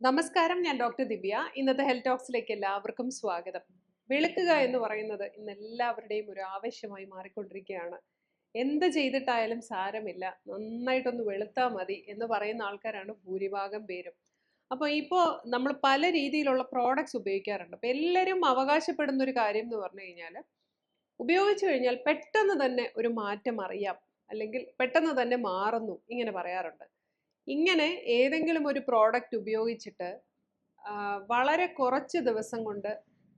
നമസ്കാരം ഞാൻ ഡോക്ടർ ദിവ്യ. ഇന്നത്തെ ഹെൽത്ത് ടോക്സിലേക്ക് എല്ലാവർക്കും സ്വാഗതം. വെളുക്കുക എന്ന് പറയുന്നത് ഇന്ന് എല്ലാവരുടെയും ഒരു ആവശ്യമായി മാറിക്കൊണ്ടിരിക്കുകയാണ്. എന്ത് ചെയ്തിട്ടായാലും സാരമില്ല. നന്നായിട്ടൊന്ന് വെളുത്താൽ മതി എന്ന് പറയുന്ന ആൾക്കാരാണ് ഭൂരിഭാഗം പേരും. അപ്പോൾ ഇപ്പോൾ നമ്മൾ പല രീതിയിലുള്ള പ്രോഡക്ട്സ് ഉപയോഗിക്കാറുണ്ട്. അപ്പോൾ എല്ലാവരും അവകാശപ്പെടുന്ന ഒരു കാര്യം എന്ന് പറഞ്ഞു കഴിഞ്ഞാൽ ഉപയോഗിച്ചു കഴിഞ്ഞാൽ പെട്ടെന്ന് തന്നെ ഒരു മാറ്റം അറിയാം. അല്ലെങ്കിൽ പെട്ടെന്ന് തന്നെ മാറുന്നു ഇങ്ങനെ പറയാറുണ്ട്. ഇങ്ങനെ ഏതെങ്കിലും ഒരു പ്രോഡക്റ്റ് ഉപയോഗിച്ചിട്ട് വളരെ കുറച്ച് ദിവസം കൊണ്ട്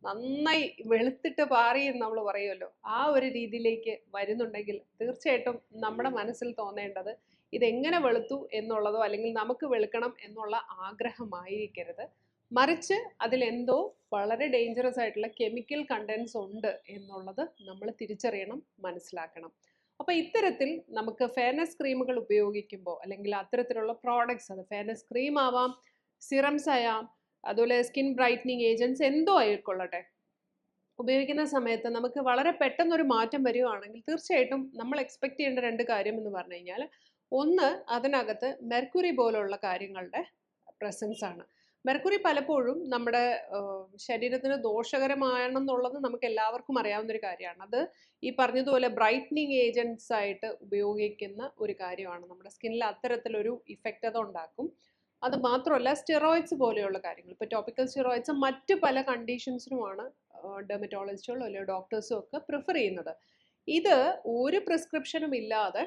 നന്നായി വെളുത്തിട്ട് പാറി എന്ന് നമ്മൾ പറയുമല്ലോ ആ ഒരു രീതിയിലേക്ക് വരുന്നുണ്ടെങ്കിൽ തീർച്ചയായിട്ടും നമ്മുടെ മനസ്സിൽ തോന്നേണ്ടത് ഇതെങ്ങനെ വെളുത്തു എന്നുള്ളതോ അല്ലെങ്കിൽ നമുക്ക് വെളുക്കണം എന്നുള്ള ആഗ്രഹമായിരിക്കരുത്. മറിച്ച് അതിലെന്തോ വളരെ ഡേഞ്ചറസ് ആയിട്ടുള്ള കെമിക്കൽ കണ്ടൻസ് ഉണ്ട് എന്നുള്ളത് നമ്മൾ തിരിച്ചറിയണം മനസ്സിലാക്കണം. അപ്പോൾ ഇത്തരത്തിൽ നമുക്ക് ഫെയർനെസ് ക്രീമുകൾ ഉപയോഗിക്കുമ്പോൾ അല്ലെങ്കിൽ അത്തരത്തിലുള്ള പ്രോഡക്ട്സ് അത് ഫെയർനെസ് ക്രീം ആവാം സിറംസ് ആയാം അതുപോലെ സ്കിൻ ബ്രൈറ്റനിങ് ഏജൻസ് എന്തോ ആയിക്കൊള്ളട്ടെ. ഉപയോഗിക്കുന്ന സമയത്ത് നമുക്ക് വളരെ പെട്ടെന്നൊരു മാറ്റം വരികയാണെങ്കിൽ തീർച്ചയായിട്ടും നമ്മൾ എക്സ്പെക്ട് ചെയ്യേണ്ട രണ്ട് കാര്യം എന്ന് പറഞ്ഞു കഴിഞ്ഞാൽ ഒന്ന് അതിനകത്ത് മെർക്കുറി പോലുള്ള കാര്യങ്ങളുടെ പ്രസൻസ് ആണ്. മെർക്കുറി പലപ്പോഴും നമ്മുടെ ശരീരത്തിന് ദോഷകരമാണെന്നുള്ളത് നമുക്ക് എല്ലാവർക്കും അറിയാവുന്ന ഒരു കാര്യമാണ്. അത് ഈ പറഞ്ഞതുപോലെ ബ്രൈറ്റനിങ് ഏജൻസ് ആയിട്ട് ഉപയോഗിക്കുന്ന ഒരു കാര്യമാണ്. നമ്മുടെ സ്കിന്നിൽ അത്തരത്തിലൊരു ഇഫക്റ്റ് അത് ഉണ്ടാക്കും. അത് മാത്രമല്ല സ്റ്റിറോയിഡ്സ് പോലെയുള്ള കാര്യങ്ങൾ. ഇപ്പോൾ ടോപ്പിക്കൽ സ്റ്റിറോയിഡ്സ് മറ്റ് പല കണ്ടീഷൻസിനുമാണ് ഡെർമറ്റോളജിസ്റ്റുകൾ അല്ലെങ്കിൽ ഡോക്ടേഴ്സും ഒക്കെ പ്രിഫർ ചെയ്യുന്നത്. ഇത് ഒരു പ്രിസ്ക്രിപ്ഷനും ഇല്ലാതെ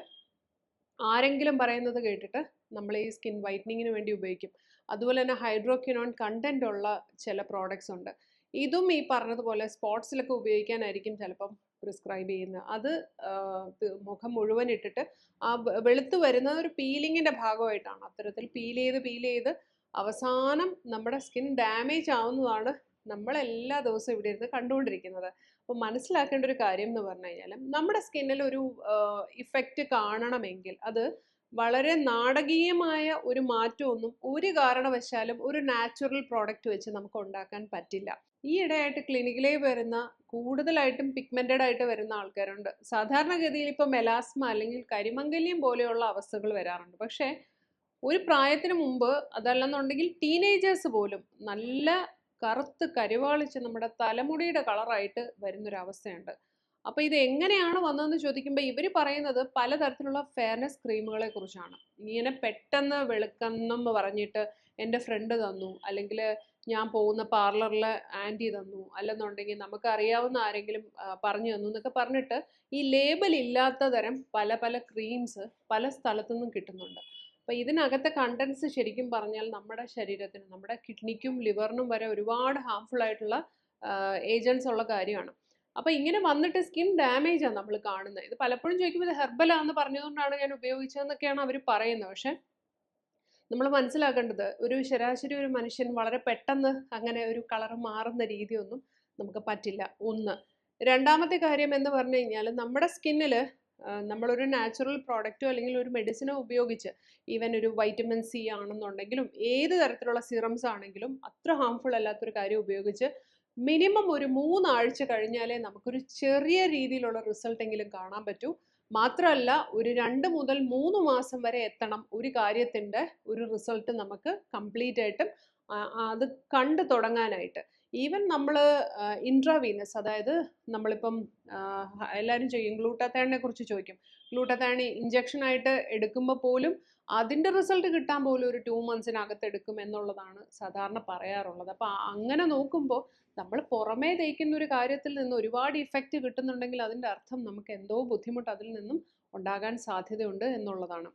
ആരെങ്കിലും പറയുന്നത് കേട്ടിട്ട് നമ്മൾ ഈ സ്കിൻ വൈറ്റനിങ്ങിന് വേണ്ടി ഉപയോഗിക്കും. അതുപോലെ തന്നെ ഹൈഡ്രോക്വിനോൺ കണ്ടന്റ് ഉള്ള ചില പ്രോഡക്റ്റ്സ് ഉണ്ട്. ഇതും ഈ പറഞ്ഞതുപോലെ സ്പോട്സിലൊക്കെ ഉപയോഗിക്കാനായിരിക്കും ചിലപ്പം പ്രിസ്ക്രൈബ് ചെയ്യുന്നത് അത് മുഖം മുഴുവൻ ഇട്ടിട്ട് ആ വെളുത്ത് വരുന്നത് ഒരു പീലിങ്ങിന്റെ ഭാഗമായിട്ടാണ്. അത്തരത്തിൽ പീൽ ചെയ്ത് പീൽ ചെയ്ത് അവസാനം നമ്മുടെ സ്കിൻ ഡാമേജ് ആവുന്നതാണ് നമ്മൾ എല്ലാ ദിവസവും ഇവിടെ ഇരുന്ന് കണ്ടുകൊണ്ടിരിക്കുന്നത്. അപ്പോൾ മനസ്സിലാക്കേണ്ട ഒരു കാര്യം എന്ന് പറഞ്ഞു കഴിഞ്ഞാൽ നമ്മുടെ സ്കിന്നിൽ ഒരു ഇഫക്റ്റ് കാണണമെങ്കിൽ അത് വളരെ നാടകീയമായ ഒരു മാറ്റമൊന്നും ഒരു കാരണവശാലും ഒരു നാച്ചുറൽ പ്രോഡക്റ്റ് വെച്ച് നമുക്ക് ഉണ്ടാക്കാൻ പറ്റില്ല. ഈ ഇടയായിട്ട് ക്ലിനിക്കിലേ വരുന്ന കൂടുതലായിട്ടും പിഗ്മെന്റഡ് ആയിട്ട് വരുന്ന ആൾക്കാരുണ്ട്. സാധാരണഗതിയിൽ ഇപ്പോൾ മെലാസ്മ അല്ലെങ്കിൽ കരിമംഗല്യം പോലെയുള്ള അവസ്ഥകൾ വരാറുണ്ട്. പക്ഷേ ഒരു പ്രായത്തിന് മുമ്പ് അതല്ലെന്നുണ്ടെങ്കിൽ ടീനേജേഴ്സ് പോലും നല്ല കറുത്ത് കരുവാളിച്ച് നമ്മുടെ തലമുടിയുടെ കളറായിട്ട് വരുന്നൊരവസ്ഥയുണ്ട്. അപ്പോൾ ഇത് എങ്ങനെയാണ് വന്നതെന്ന് ചോദിക്കുമ്പോൾ ഇവർ പറയുന്നത് പലതരത്തിലുള്ള ഫെയർനെസ് ക്രീമുകളെ കുറിച്ചാണ്. ഇങ്ങനെ പെട്ടെന്ന് വെളുക്കെന്ന് പറഞ്ഞിട്ട് എന്റെ ഫ്രണ്ട് തന്നു അല്ലെങ്കിൽ ഞാൻ പോകുന്ന പാർലറിൽ ആന്റി തന്നു അല്ലെന്നുണ്ടെങ്കിൽ നമുക്ക് അറിയാവുന്ന ആരെങ്കിലും പറഞ്ഞു തന്നു എന്നൊക്കെ പറഞ്ഞിട്ട് ഈ ലേബൽ ഇല്ലാത്ത തരം പല പല ക്രീംസ് പല സ്ഥലത്തു നിന്നും കിട്ടുന്നുണ്ട്. അപ്പോൾ ഇതിനകത്തെ കണ്ടൻസ് ശരിക്കും പറഞ്ഞാൽ നമ്മുടെ ശരീരത്തിന് നമ്മുടെ കിഡ്നിക്കും ലിവറിനും വരെ ഒരുപാട് ഹാംഫുൾ ആയിട്ടുള്ള ഏജൻസ് ഉള്ള കാര്യമാണ്. അപ്പോൾ ഇങ്ങനെ വന്നിട്ട് സ്കിൻ ഡാമേജ് ആണ് നമ്മൾ കാണുന്നത്. ഇത് പലപ്പോഴും ചോദിക്കുമ്പോൾ ഇത് ഹെർബലാന്ന് പറഞ്ഞതുകൊണ്ടാണ് ഞാൻ ഉപയോഗിച്ചതെന്നൊക്കെയാണ് അവർ പറയുന്നത്. പക്ഷേ നമ്മൾ മനസ്സിലാക്കേണ്ടത് ഒരു ശരാശരി ഒരു മനുഷ്യൻ വളരെ പെട്ടെന്ന് അങ്ങനെ ഒരു കളർ മാറുന്ന രീതിയൊന്നും നമുക്ക് പറ്റില്ല. ഒന്ന്. രണ്ടാമത്തെ കാര്യം എന്ന് പറഞ്ഞു കഴിഞ്ഞാൽ നമ്മുടെ സ്കിന്നിൽ നമ്മളൊരു നാച്ചുറൽ പ്രോഡക്റ്റോ അല്ലെങ്കിൽ ഒരു മെഡിസിനോ ഉപയോഗിച്ച് ഈവൻ ഒരു വൈറ്റമിൻ സി ആണെന്നുണ്ടെങ്കിലും ഏത് തരത്തിലുള്ള സിറംസ് ആണെങ്കിലും അത്ര ഹാംഫുൾ അല്ലാത്തൊരു കാര്യം ഉപയോഗിച്ച് മിനിമം ഒരു മൂന്നാഴ്ച കഴിഞ്ഞാലേ നമുക്കൊരു ചെറിയ രീതിയിലുള്ള റിസൾട്ട് എങ്കിലും കാണാൻ പറ്റൂ. മാത്രമല്ല ഒരു രണ്ട് മുതൽ മൂന്ന് മാസം വരെ എത്തണം. ഒരു കാര്യത്തിന്റെ ഒരു റിസൾട്ട് നമുക്ക് കംപ്ലീറ്റ് ആയിട്ടും അത് കണ്ടു തുടങ്ങാനായിട്ട്. ഈവൻ നമ്മൾ ഇൻട്രാവീനസ് അതായത് നമ്മളിപ്പം എല്ലാവരും ചെയ്യും. ഗ്ലൂട്ടത്തേണിനെ കുറിച്ച് ചോദിക്കും. ഗ്ലൂട്ടാത്താണി ഇഞ്ചക്ഷനായിട്ട് എടുക്കുമ്പോൾ പോലും അതിന്റെ റിസൾട്ട് കിട്ടാൻ പോലും ഒരു ടു മന്ത്സിനകത്ത് എടുക്കും എന്നുള്ളതാണ് സാധാരണ പറയാറുള്ളത്. അപ്പോൾ അങ്ങനെ നോക്കുമ്പോൾ നമ്മൾ പുറമേ തേക്കുന്ന ഒരു കാര്യത്തിൽ നിന്ന് ഒരുപാട് ഇഫക്റ്റ് കിട്ടുന്നുണ്ടെങ്കിൽ അതിന്റെ അർത്ഥം നമുക്ക് എന്തോ ബുദ്ധിമുട്ട് അതിൽ നിന്നും ഉണ്ടാകാൻ സാധ്യതയുണ്ട് എന്നുള്ളതാണ്.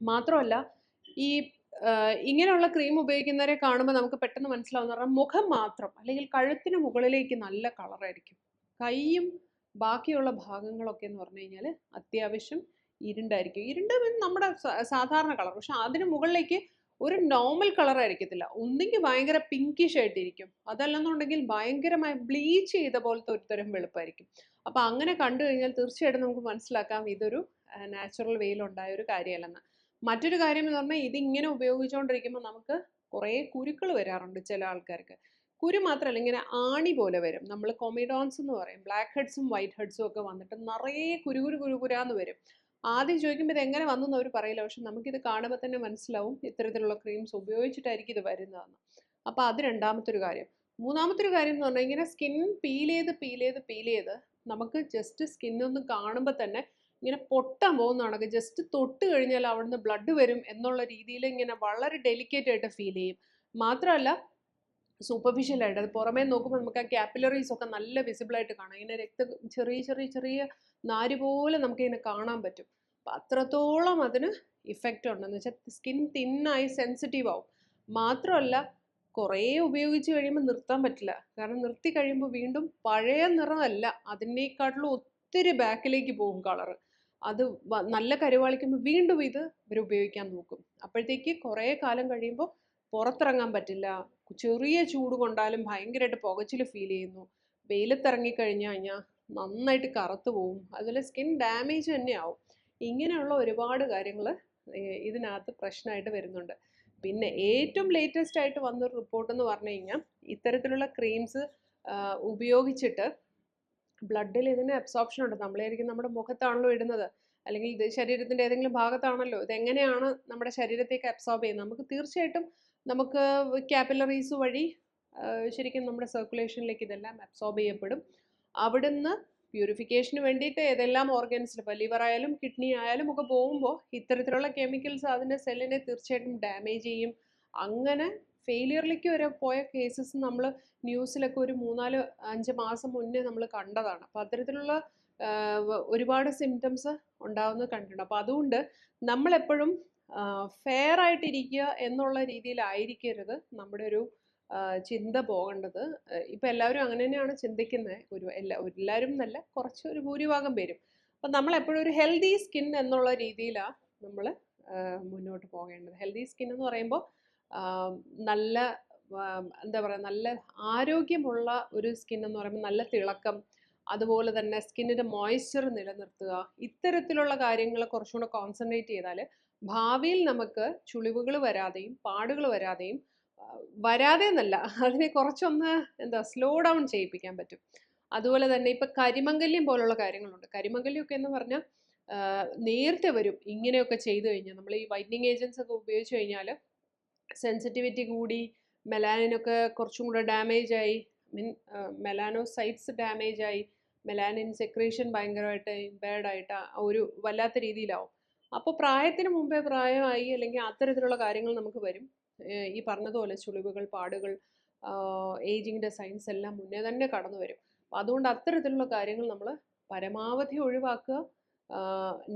മാത്രമല്ല ഈ ഇങ്ങനെയുള്ള ക്രീം ഉപയോഗിക്കുന്നവരെ കാണുമ്പോൾ നമുക്ക് പെട്ടെന്ന് മനസ്സിലാവുന്ന പറഞ്ഞാൽ മുഖം മാത്രം അല്ലെങ്കിൽ കഴുത്തിന് മുകളിലേക്ക് നല്ല കളറായിരിക്കും കൈയും ബാക്കിയുള്ള ഭാഗങ്ങളൊക്കെ എന്ന് പറഞ്ഞു കഴിഞ്ഞാൽ അത്യാവശ്യം ഇരുണ്ടായിരിക്കും. ഇരുണ്ട് നമ്മുടെ സാധാരണ കളർ പക്ഷെ അതിന് മുകളിലേക്ക് ഒരു നോർമൽ കളർ ആയിരിക്കത്തില്ല. ഒന്നെങ്കിൽ ഭയങ്കര പിങ്കിഷ് ആയിട്ടിരിക്കും. അതല്ലെന്നുണ്ടെങ്കിൽ ഭയങ്കരമായി ബ്ലീച്ച് ചെയ്ത പോലത്തെ ഒരു തരം വെളുപ്പായിരിക്കും. അപ്പം അങ്ങനെ കണ്ടു കഴിഞ്ഞാൽ തീർച്ചയായിട്ടും നമുക്ക് മനസ്സിലാക്കാം ഇതൊരു നാച്ചുറൽ വെയിലുണ്ടായ ഒരു കാര്യമല്ലെന്ന്. മറ്റൊരു കാര്യം എന്ന് പറഞ്ഞാൽ ഇതിങ്ങനെ ഉപയോഗിച്ചുകൊണ്ടിരിക്കുമ്പോൾ നമുക്ക് കുറേ കുരുക്കൾ വരാറുണ്ട് ചില ആൾക്കാർക്ക്. കുരു മാത്രമല്ല ഇങ്ങനെ ആണി പോലെ വരും. നമ്മൾ കൊമിഡോൺസ് എന്ന് പറയും. ബ്ലാക്ക് ഹെഡ്സും വൈറ്റ് ഹെഡ്സും ഒക്കെ വന്നിട്ട് നിറയെ കുരുകുരു കുരുകുരാന്ന് കുരു കുരാന്ന് വരും. ആദ്യം ചോദിക്കുമ്പോൾ ഇത് എങ്ങനെ വന്നു എന്ന് അവർ പറയില്ല. പക്ഷെ നമുക്കിത് കാണുമ്പോൾ തന്നെ മനസ്സിലാവും ഇത്തരത്തിലുള്ള ക്രീംസ് ഉപയോഗിച്ചിട്ടായിരിക്കും ഇത് വരുന്നതെന്ന്. അപ്പോൾ അത് രണ്ടാമത്തെ ഒരു കാര്യം. മൂന്നാമത്തെ ഒരു കാര്യം എന്ന് പറഞ്ഞാൽ ഇങ്ങനെ സ്കിൻ പീൽ ചെയ്ത് പീൽ ചെയ്ത് പീൽ ചെയ്ത് നമുക്ക് ജസ്റ്റ് സ്കിന്നൊന്ന് കാണുമ്പോൾ തന്നെ ഇങ്ങനെ പൊട്ടാൻ പോകുന്നതാണ് ജസ്റ്റ് തൊട്ട് കഴിഞ്ഞാൽ അവിടുന്ന് ബ്ലഡ് വരും എന്നുള്ള രീതിയിൽ ഇങ്ങനെ വളരെ ഡെലിക്കേറ്റ് ആയിട്ട് ഫീൽ ചെയ്യും. മാത്രമല്ല സൂപ്പർഫിഷ്യൽ ആയിട്ട്. അത് പുറമേ നോക്കുമ്പോൾ നമുക്ക് ആ ക്യാപ്പിലറീസ് ഒക്കെ നല്ല വിസിബിൾ ആയിട്ട് കാണാം. ഇങ്ങനെ രക്ത ചെറിയ ചെറിയ ചെറിയ നാര് പോലെ നമുക്ക് ഇങ്ങനെ കാണാൻ പറ്റും. അപ്പം അത്രത്തോളം അതിന് ഇഫക്റ്റ് ഉണ്ടെന്ന് വെച്ചാൽ സ്കിൻ തിന്നായി സെൻസിറ്റീവ് ആവും. മാത്രമല്ല കുറേ ഉപയോഗിച്ച് കഴിയുമ്പോൾ നിർത്താൻ പറ്റില്ല. കാരണം നിർത്തി കഴിയുമ്പോൾ വീണ്ടും പഴയ നിറമല്ല. അതിനേക്കാട്ടിലും ഒത്തിരി ബാക്കിലേക്ക് പോകും കളറ് അത് നല്ല കരുവാളിക്കുമ്പോൾ വീണ്ടും ഇത് ഇവർ ഉപയോഗിക്കാൻ നോക്കും. അപ്പോഴത്തേക്ക് കുറേ കാലം കഴിയുമ്പോൾ പുറത്തിറങ്ങാൻ പറ്റില്ല. ചെറിയ ചൂട് കൊണ്ടാലും ഭയങ്കരമായിട്ട് പുകച്ചിൽ ഫീൽ ചെയ്യുന്നു. വെയിലത്തിറങ്ങി കഴിഞ്ഞു കഴിഞ്ഞാൽ നന്നായിട്ട് കറുത്ത് പോവും. അതുപോലെ സ്കിൻ ഡാമേജ് തന്നെ ആവും ഇങ്ങനെയുള്ള ഒരുപാട് കാര്യങ്ങൾ ഇതിനകത്ത് പ്രശ്നമായിട്ട് വരുന്നുണ്ട്. പിന്നെ ഏറ്റവും ലേറ്റസ്റ്റ് ആയിട്ട് വന്നൊരു റിപ്പോർട്ട് എന്ന് പറഞ്ഞു കഴിഞ്ഞാൽ ഇത്തരത്തിലുള്ള ക്രീംസ് ഉപയോഗിച്ചിട്ട് ബ്ലഡിൽ ഇതിന് അബ്സോർപ്ഷൻ ഉണ്ട്. നമ്മളായിരിക്കും നമ്മുടെ മുഖത്താണല്ലോ ഇടുന്നത്. അല്ലെങ്കിൽ ഇത് ശരീരത്തിന്റെ ഏതെങ്കിലും ഭാഗത്താണല്ലോ. ഇതെങ്ങനെയാണ് നമ്മുടെ ശരീരത്തേക്ക് അബ്സോർബ് ചെയ്യുന്നത്? നമുക്ക് തീർച്ചയായിട്ടും നമുക്ക് ക്യാപ്പിലറീസ് വഴി ശരിക്കും നമ്മുടെ സർക്കുലേഷനിലേക്ക് ഇതെല്ലാം അബ്സോർബ് ചെയ്യപ്പെടും. അവിടുന്ന് പ്യൂരിഫിക്കേഷന് വേണ്ടിയിട്ട് ഏതെല്ലാം ഓർഗൻസിൽ ഇപ്പോൾ ലിവർ ആയാലും കിഡ്നി ആയാലും ഒക്കെ പോകുമ്പോൾ ഇത്തരത്തിലുള്ള കെമിക്കൽസ് അതിന്റെ സെല്ലിനെ തീർച്ചയായിട്ടും ഡാമേജ് ചെയ്യും. അങ്ങനെ ഫെയിലിയറിലേക്ക് വരെ പോയ കേസസ് നമ്മൾ ന്യൂസിലൊക്കെ ഒരു മൂന്നാൽ അഞ്ച് മാസം മുന്നേ നമ്മൾ കണ്ടതാണ്. അപ്പോൾ അത്തരത്തിലുള്ള ഒരുപാട് സിംറ്റംസ് ഉണ്ടാവുന്നത് കണ്ടിട്ടുണ്ട്. അപ്പോൾ അതുകൊണ്ട് നമ്മളെപ്പോഴും ഫെയർ ആയിട്ടിരിക്കുക എന്നുള്ള രീതിയിലായിരിക്കരുത് നമ്മുടെ ഒരു ചിന്ത പോകേണ്ടത്. ഇപ്പം എല്ലാവരും അങ്ങനെ തന്നെയാണ് ചിന്തിക്കുന്നത്. ഒരു എല്ലാ എല്ലാവരും നല്ല കുറച്ച് ഒരു ഭൂരിഭാഗം പേരും. അപ്പം നമ്മളെപ്പോഴും ഒരു ഹെൽത്തി സ്കിൻ എന്നുള്ള രീതിയിലാണ് നമ്മൾ മുന്നോട്ട് പോകേണ്ടത്. ഹെൽത്തി സ്കിൻ എന്ന് പറയുമ്പോൾ നല്ല എന്താ പറയുക നല്ല ആരോഗ്യമുള്ള ഒരു സ്കിൻ എന്ന് പറയുമ്പോൾ നല്ല തിളക്കം അതുപോലെ തന്നെ സ്കിന്നിന്റെ മോയ്സ്ചർ നിലനിർത്തുക ഇത്തരത്തിലുള്ള കാര്യങ്ങൾ കുറച്ചുകൂടെ കോൺസെൻട്രേറ്റ് ചെയ്താൽ ഭാവിയിൽ നമുക്ക് ചുളിവുകൾ വരാതെയും പാടുകൾ വരാതെയും വരാതെ എന്നല്ല അതിനെ കുറച്ചൊന്ന് എന്താ സ്ലോ ഡൗൺ ചെയ്യിപ്പിക്കാൻ പറ്റും. അതുപോലെ തന്നെ ഇപ്പം കരിമംഗല്യം പോലുള്ള കാര്യങ്ങളുണ്ട്. കരിമംഗല്യമൊക്കെ എന്ന് പറഞ്ഞാൽ നേരത്തെ വരും. ഇങ്ങനെയൊക്കെ ചെയ്തു കഴിഞ്ഞാൽ നമ്മൾ ഈ വൈറ്റനിങ് ഏജൻസ് ഒക്കെ ഉപയോഗിച്ച് കഴിഞ്ഞാൽ സെൻസിറ്റിവിറ്റി കൂടി മെലാനിനൊക്കെ കുറച്ചും കൂടെ ഡാമേജ് ആയി. മീൻ മെലാനോസൈറ്റ്സ് ഡാമേജ് ആയി. മെലാനിൻ സെക്രീഷൻ ഭയങ്കരമായിട്ട് ഇമ്പയർഡ് ആയിട്ട് ഒരു വല്ലാത്ത രീതിയിലാവും. അപ്പോൾ പ്രായത്തിന് മുമ്പേ പ്രായമായി അല്ലെങ്കിൽ അത്തരത്തിലുള്ള കാര്യങ്ങൾ നമുക്ക് വരും. ഈ പറഞ്ഞതുപോലെ ചുളിവുകൾ പാടുകൾ ഏജിങ്ങിന്റെ സൈൻസ് എല്ലാം മുന്നേ തന്നെ കടന്നു വരും അപ്പോൾ അതുകൊണ്ട് അത്തരത്തിലുള്ള കാര്യങ്ങൾ നമ്മൾ പരമാവധി ഒഴിവാക്കുക.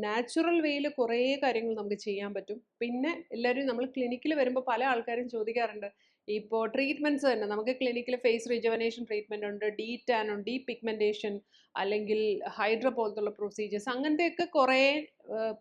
നാച്ചുറൽ വേയിൽ കുറേ കാര്യങ്ങൾ നമുക്ക് ചെയ്യാൻ പറ്റും. പിന്നെ എല്ലാവരും നമ്മൾ ക്ലിനിക്കിൽ വരുമ്പോൾ പല ആൾക്കാരും ചോദിക്കാറുണ്ട് ഇപ്പോൾ ട്രീറ്റ്മെന്റ്സ് തന്നെ നമുക്ക് ക്ലിനിക്കിൽ ഫേസ് റിജവനേഷൻ ട്രീറ്റ്മെന്റ് ഉണ്ട് ഡീ ഉണ്ട് ഡീ പിഗ്മെന്റേഷൻ അല്ലെങ്കിൽ ഹൈഡ്ര പോലത്തുള്ള പ്രൊസീജിയേഴ്സ് അങ്ങനത്തെയൊക്കെ കുറേ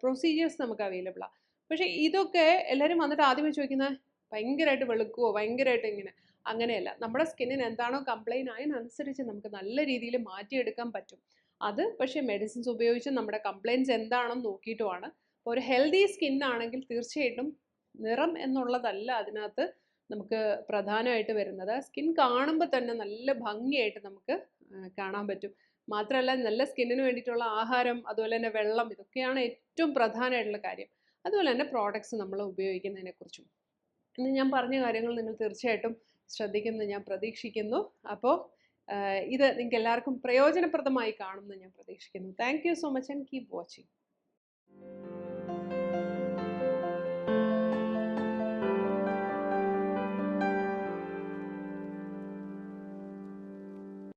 പ്രൊസീജിയേഴ്സ് നമുക്ക് അവൈലബിൾ ആണ് പക്ഷേ ഇതൊക്കെ എല്ലാവരും വന്നിട്ട് ആദ്യമേ ചോദിക്കുന്നത് ഭയങ്കരമായിട്ട് വെളുക്കുവോ ഭയങ്കരമായിട്ട് ഇങ്ങനെ? അങ്ങനെയല്ല. നമ്മുടെ സ്കിന്നിന് എന്താണോ കംപ്ലൈന്റ് അതിനനുസരിച്ച് നമുക്ക് നല്ല രീതിയിൽ മാറ്റിയെടുക്കാൻ പറ്റും. അത് പക്ഷേ മെഡിസിൻസ് ഉപയോഗിച്ച് നമ്മുടെ കംപ്ലയിന്റ്സ് എന്താണെന്ന് നോക്കിയിട്ടുമാണ്. അപ്പോൾ ഒരു ഹെൽത്തി സ്കിൻ ആണെങ്കിൽ തീർച്ചയായിട്ടും നിറം എന്നുള്ളതല്ല അതിനകത്ത് നമുക്ക് പ്രധാനമായിട്ട് വരുന്നത്. സ്കിൻ കാണുമ്പോൾ തന്നെ നല്ല ഭംഗിയായിട്ട് നമുക്ക് കാണാൻ പറ്റും. മാത്രമല്ല നല്ല സ്കിന്നിന് വേണ്ടിയിട്ടുള്ള ആഹാരം അതുപോലെ തന്നെ വെള്ളം ഇതൊക്കെയാണ് ഏറ്റവും പ്രധാനമായിട്ടുള്ള കാര്യം. അതുപോലെ തന്നെ പ്രോഡക്ട്സ് നമ്മൾ ഉപയോഗിക്കുന്നതിനെക്കുറിച്ചും ഇന്ന് ഞാൻ പറഞ്ഞ കാര്യങ്ങൾ നിങ്ങൾ തീർച്ചയായിട്ടും ശ്രദ്ധിക്കുമെന്ന് ഞാൻ പ്രതീക്ഷിക്കുന്നു. അപ്പോൾ ഇത് നിങ്ങൾക്ക് എല്ലാവർക്കും പ്രയോജനപ്രദമായി കാണുമെന്ന് ഞാൻ പ്രതീക്ഷിക്കുന്നു. Thank you so much and keep watching